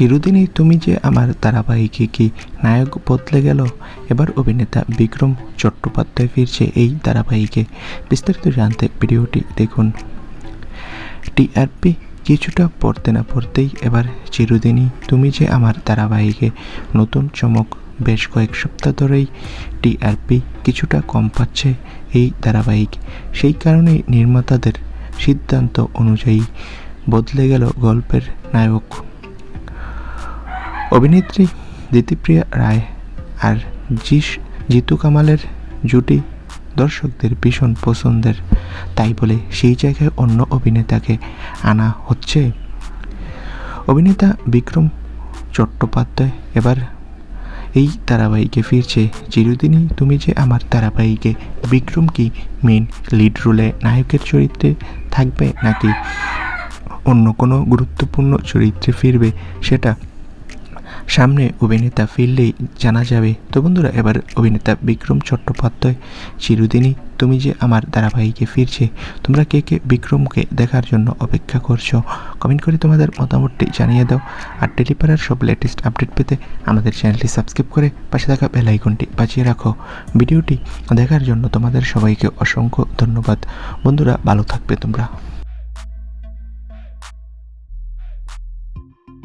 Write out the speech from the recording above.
চিরদিনই তুমি যে আমার ধারাবাহিকে কি নায়ক বদলে গেল, এবার অভিনেতা বিক্রম চট্টোপাধ্যায় ফিরছে এই ধারাবাহিকে। বিস্তারিত জানতে ভিডিওটি দেখুন। টিআরপি কিছুটা পড়তে না পড়তেই এবার চিরদিনই তুমি যে আমার ধারাবাহিকে নতুন চমক বেশ কয়েক সপ্তাহ ধরেই টিআরপি কিছুটা কম পাচ্ছে এই ধারাবাহিক। সেই কারণেই নির্মাতাদের সিদ্ধান্ত অনুযায়ী বদলে গেল গল্পের নায়ক। অভিনেত্রী দিতিপ্রিয়া রায় আর জিস জিতু কামালের জুটি দর্শকদের ভীষণ পছন্দের। তাই বলে সেই জায়গায় অন্য অভিনেতাকে আনা হচ্ছে। অভিনেতা বিক্রম চট্টোপাধ্যায় এবার এই ধারাবাহিকে ফিরছে। চিরদিনই তুমি যে আমার ধারাবাহিকে, বিক্রম কি মেন লিড রোলে নায়কের চরিত্রে থাকবে নাকি অন্য কোনো গুরুত্বপূর্ণ চরিত্রে ফিরবে সেটা সামনে অভিনেতা ফিরলেই জানা যাবে। তো বন্ধুরা, এবার অভিনেতা বিক্রম চট্টোপাধ্যায়, চিরদিনই তুমি যে আমার ধারাবাহিকে ফিরছে, তোমরা কে কে বিক্রমকে দেখার জন্য অপেক্ষা করছ? কমেন্ট করে তোমাদের মতামতটি জানিয়ে দাও। আর টেলিপাড়ার সব লেটেস্ট আপডেট পেতে আমাদের চ্যানেলটি সাবস্ক্রাইব করে পাশে থাকা বেল বাঁচিয়ে রাখো। ভিডিওটি দেখার জন্য তোমাদের সবাইকে অসংখ্য ধন্যবাদ। বন্ধুরা, ভালো থাকবে তোমরা।